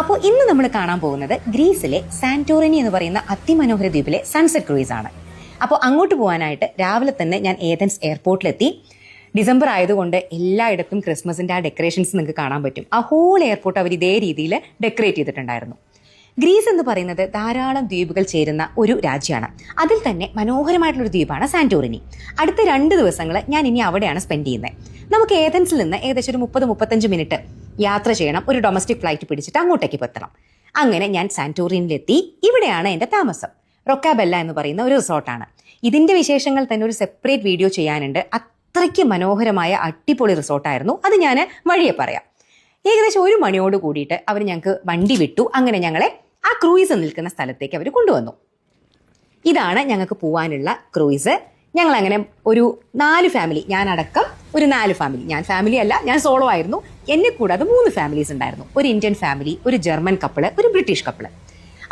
അപ്പോൾ ഇന്ന് നമ്മൾ കാണാൻ പോകുന്നത് ഗ്രീസിലെ സാന്റോറിനി എന്ന് പറയുന്ന അതിമനോഹര ദ്വീപിലെ സൺസെറ്റ് ക്രൂയിസ് ആണ്. അപ്പോൾ അങ്ങോട്ട് പോകാനായിട്ട് രാവിലെ തന്നെ ഞാൻ ഏതൻസ് എയർപോർട്ടിലെത്തി. ഡിസംബർ ആയതുകൊണ്ട് എല്ലായിടത്തും ക്രിസ്മസിന്റെ ആ ഡെക്കറേഷൻസ് നിങ്ങൾക്ക് കാണാൻ പറ്റും. ആ ഹോൾ എയർപോർട്ട് അവർ ഇതേ രീതിയിൽ ഡെക്കറേറ്റ് ചെയ്തിട്ടുണ്ടായിരുന്നു. ഗ്രീസ് എന്ന് പറയുന്നത് ധാരാളം ദ്വീപുകൾ ചേരുന്ന ഒരു രാജ്യമാണ്. അതിൽ തന്നെ മനോഹരമായിട്ടുള്ള ഒരു ദ്വീപാണ് സാന്റോറിനി. അടുത്ത രണ്ട് ദിവസങ്ങൾ ഞാൻ ഇനി അവിടെയാണ് സ്പെൻഡ് ചെയ്യുന്നത്. നമുക്ക് ഏതൻസിൽ നിന്ന് ഏകദേശം ഒരു മുപ്പത് മുപ്പത്തഞ്ച് മിനിറ്റ് യാത്ര ചെയ്യണം. ഒരു ഡൊമസ്റ്റിക് ഫ്ലൈറ്റ് പിടിച്ചിട്ട് അങ്ങോട്ടേക്ക് എത്തണം അങ്ങനെ ഞാൻ സാന്റോറിനിലെത്തി. ഇവിടെയാണ് എന്റെ താമസം. റൊക്കാബെല്ല എന്ന് പറയുന്ന ഒരു റിസോർട്ടാണ് ഇതിന്റെ വിശേഷങ്ങൾ തന്നെ ഒരു സെപ്പറേറ്റ് വീഡിയോ ചെയ്യാനുണ്ട്. അത്രയ്ക്ക് മനോഹരമായ അടിപൊളി റിസോർട്ടായിരുന്നു അത് ഞാൻ വഴിയെ പറയാം. ഏകദേശം ഒരു മണിയോട് കൂടിയിട്ട് അവർ ഞങ്ങൾക്ക് വണ്ടി വിട്ടു. അങ്ങനെ ഞങ്ങളെ ആ ക്രൂയിസ് നിൽക്കുന്ന സ്ഥലത്തേക്ക് അവർ കൊണ്ടുവന്നു. ഇതാണ് ഞങ്ങൾക്ക് പോകാനുള്ള ക്രൂയിസ് ഞങ്ങൾ അങ്ങനെ ഒരു നാല് ഫാമിലി ഞാനടക്കം ഒരു നാല് ഫാമിലി ഞാൻ ഫാമിലി അല്ല ഞാൻ സോളോ ആയിരുന്നു. എന്നെ കൂടാതെ മൂന്ന് ഫാമിലീസ് ഉണ്ടായിരുന്നു. ഒരു ഇന്ത്യൻ ഫാമിലി ഒരു ജർമ്മൻ കപ്പിൾ ഒരു ബ്രിട്ടീഷ് കപ്പിൾ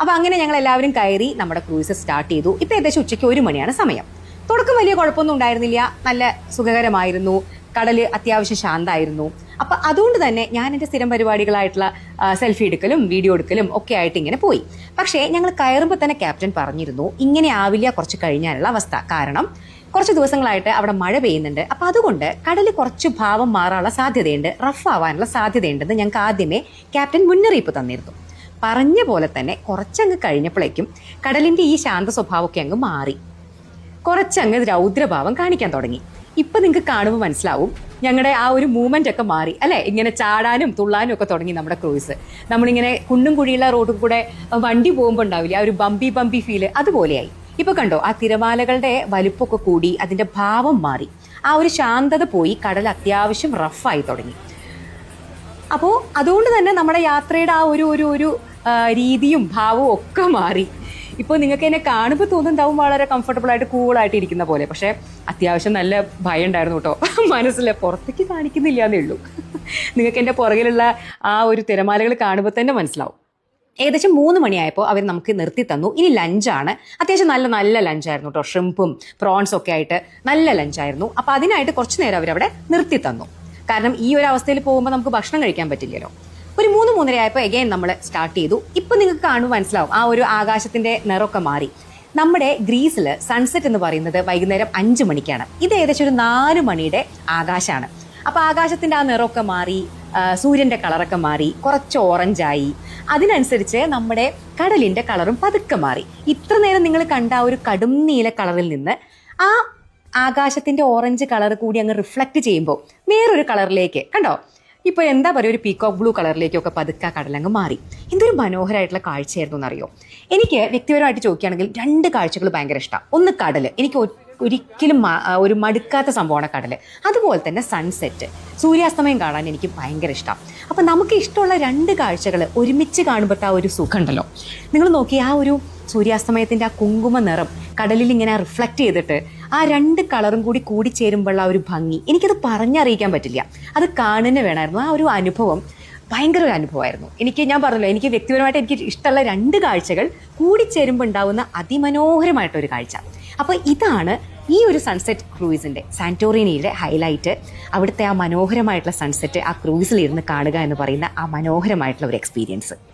അപ്പോൾ അങ്ങനെ ഞങ്ങൾ എല്ലാവരും കയറി നമ്മുടെ ക്രൂയിസ് സ്റ്റാർട്ട് ചെയ്തു. ഇപ്പോൾ ഏകദേശം ഉച്ചയ്ക്ക് ഒരു മണിയാണ് സമയം. തുടക്കം വലിയ കുഴപ്പമൊന്നും ഉണ്ടായിരുന്നില്ല. നല്ല സുഖകരമായിരുന്നു. കടൽ അത്യാവശ്യം ശാന്തായിരുന്നു. അപ്പൊ അതുകൊണ്ട് തന്നെ ഞാൻ എന്റെ സ്ഥിരം പരിപാടികളായിട്ടുള്ള സെൽഫി എടുക്കലും വീഡിയോ എടുക്കലും ഒക്കെ ആയിട്ട് ഇങ്ങനെ പോയി. പക്ഷേ ഞങ്ങൾ കയറുമ്പോൾ തന്നെ ക്യാപ്റ്റൻ പറഞ്ഞിരുന്നു ഇങ്ങനെ ആവില്ല കുറച്ച് കഴിഞ്ഞാലുള്ള അവസ്ഥ. കാരണം കുറച്ച് ദിവസങ്ങളായിട്ട് അവിടെ മഴ പെയ്യുന്നുണ്ട്. അപ്പൊ അതുകൊണ്ട് കടൽ കുറച്ച് ഭാവം മാറാനുള്ള സാധ്യതയുണ്ട്. റഫ് ആവാനുള്ള സാധ്യതയുണ്ടെന്ന് ഞങ്ങൾക്ക് ആദ്യമേ ക്യാപ്റ്റൻ മുന്നറിയിപ്പ് തന്നിരുന്നു. പറഞ്ഞ പോലെ തന്നെ കുറച്ചങ്ങ് കഴിഞ്ഞപ്പോഴേക്കും കടലിന്റെ ഈ ശാന്ത സ്വഭാവമൊക്കെ അങ്ങ് മാറി. കുറച്ചങ്ങ് രൗദ്രഭാവം കാണിക്കാൻ തുടങ്ങി. ഇപ്പൊ നിങ്ങൾക്ക് കാണുമ്പോൾ മനസ്സിലാവും ഞങ്ങളുടെ ആ ഒരു മൂവ്മെന്റ് ഒക്കെ മാറി. അല്ലെ? ഇങ്ങനെ ചാടാനും തുള്ളാനും ഒക്കെ തുടങ്ങി നമ്മുടെ ക്രൂയിസ് നമ്മളിങ്ങനെ കുണ്ടും കുഴിയുള്ള റോഡിൽ കൂടെ വണ്ടി പോകുമ്പോൾ ഉണ്ടാവില്ല? ആ ഒരു ബമ്പി ബമ്പി ഫീൽ അതുപോലെയായി. ഇപ്പൊ കണ്ടോ ആ തിരമാലകളുടെ വലുപ്പൊക്കെ കൂടി അതിന്റെ ഭാവം മാറി. ആ ഒരു ശാന്തത പോയി കടൽ അത്യാവശ്യം റഫായി തുടങ്ങി. അപ്പോൾ അതുകൊണ്ട് തന്നെ നമ്മുടെ യാത്രയുടെ ആ ഒരു ഒരു ഒരു രീതിയും ഭാവവും ഒക്കെ മാറി. ഇപ്പോൾ നിങ്ങൾക്ക് എന്നെ കാണുമ്പോൾ തോന്നുന്നുണ്ടാവും വളരെ കംഫർട്ടബിൾ ആയിട്ട് കൂളായിട്ട് ഇരിക്കുന്ന പോലെ. പക്ഷേ അത്യാവശ്യം നല്ല ഭയം ഉണ്ടായിരുന്നു കേട്ടോ. മനസ്സിൽ പുറത്തേക്ക് കാണിക്കുന്നില്ല എന്നേ ഉള്ളൂ. നിങ്ങൾക്ക് എന്റെ പുറകിലുള്ള ആ ഒരു തിരമാലകൾ കാണുമ്പോൾ തന്നെ മനസ്സിലാവും. ഏകദേശം മൂന്ന് മണിയായപ്പോൾ അവർ നമുക്ക് നിർത്തി തന്നു. ഇനി ലഞ്ചാണ് അത്യാവശ്യം നല്ല നല്ല ലഞ്ചായിരുന്നു കേട്ടോ ഷ്രിംപും പ്രോൺസും ഒക്കെ ആയിട്ട് നല്ല ലഞ്ചായിരുന്നു അപ്പോൾ അതിനായിട്ട് കുറച്ച് നേരം അവരവിടെ നിർത്തി തന്നു. കാരണം ഈ ഒരു അവസ്ഥയിൽ പോകുമ്പോൾ നമുക്ക് ഭക്ഷണം കഴിക്കാൻ പറ്റില്ലല്ലോ. ഒരു മൂന്ന് മൂന്നര ആയപ്പോൾ എഗെയിൻ നമ്മൾ സ്റ്റാർട്ട് ചെയ്തു. ഇപ്പം നിങ്ങൾക്ക് കാണുമ്പോൾ മനസ്സിലാവും. ആ ഒരു ആകാശത്തിന്റെ നിറമൊക്കെ മാറി. നമ്മുടെ ഗ്രീസിൽ സൺസെറ്റ് എന്ന് പറയുന്നത് വൈകുന്നേരം അഞ്ച് മണിക്കാണ്. ഇത് ഏകദേശം ഒരു നാല് മണിയുടെ ആകാശമാണ് അപ്പൊ ആകാശത്തിന്റെ ആ നിറമൊക്കെ മാറി സൂര്യന്റെ കളറൊക്കെ മാറി കുറച്ച് ഓറഞ്ചായി. അതിനനുസരിച്ച് നമ്മുടെ കടലിന്റെ കളറും പതുക്കെ മാറി. ഇത്ര നേരം നിങ്ങൾ കണ്ട ആ ഒരു കടും നീല കളറിൽ നിന്ന് ആ ആകാശത്തിന്റെ ഓറഞ്ച് കളർ കൂടി അങ്ങ് റിഫ്ലക്ട് ചെയ്യുമ്പോൾ വേറൊരു കളറിലേക്ക് കണ്ടോ? ഇപ്പൊ എന്താ പറയുക ഒരു പീക്കോക്ക് ബ്ലൂ കളറിലേക്കൊക്കെ പതുക്കെ കടലങ്ങ് മാറി. എന്തൊരു മനോഹരമായിട്ടുള്ള കാഴ്ചയായിരുന്നു എന്നറിയോ? എനിക്ക് വ്യക്തിപരമായിട്ട് ചോദിക്കുകയാണെങ്കിൽ രണ്ട് കാഴ്ചകൾ ഭയങ്കര ഇഷ്ടമാണ് ഒന്ന് കടൽ എനിക്ക് ഒരിക്കലും ഒരു മടുക്കാത്ത സംഭവമാണ് കടൽ അതുപോലെ തന്നെ സൺസെറ്റ് സൂര്യാസ്തമയം കാണാൻ എനിക്ക് ഭയങ്കര ഇഷ്ടമാണ് അപ്പം നമുക്ക് ഇഷ്ടമുള്ള രണ്ട് കാഴ്ചകൾ ഒരുമിച്ച് കാണുമ്പോൾ ആ ഒരു സുഖമുണ്ടല്ലോ. നിങ്ങൾ നോക്കി ആ ഒരു സൂര്യാസ്തമയത്തിന്റെ ആ കുങ്കുമ നിറം കടലിൽ ഇങ്ങനെ റിഫ്ലക്റ്റ് ചെയ്തിട്ട് ആ രണ്ട് കളറും കൂടി കൂടിച്ചേരുമ്പോഴുള്ള ആ ഒരു ഭംഗി. എനിക്കത് പറഞ്ഞറിയിക്കാൻ പറ്റില്ല. അത് കാണുന്ന വേണമായിരുന്നു. ആ ഒരു അനുഭവം ഭയങ്കര ഒരു അനുഭവമായിരുന്നു. എനിക്ക് ഞാൻ പറഞ്ഞല്ലോ എനിക്ക് വ്യക്തിപരമായിട്ട് എനിക്ക് ഇഷ്ടമുള്ള രണ്ട് കാഴ്ചകൾ കൂടിച്ചേരുമ്പോൾ ഉണ്ടാവുന്ന അതിമനോഹരമായിട്ടൊരു കാഴ്ച. അപ്പോൾ ഇതാണ് ഈ ഒരു സൺസെറ്റ് ക്രൂയിസിന്റെ സാന്റോറിനിയിലെ ഹൈലൈറ്റ് അവിടുത്തെ ആ മനോഹരമായിട്ടുള്ള സൺസെറ്റ് ആ ക്രൂയിസിലിരുന്ന് കാണുക എന്ന് പറയുന്ന ആ മനോഹരമായിട്ടുള്ള ഒരു എക്സ്പീരിയൻസ്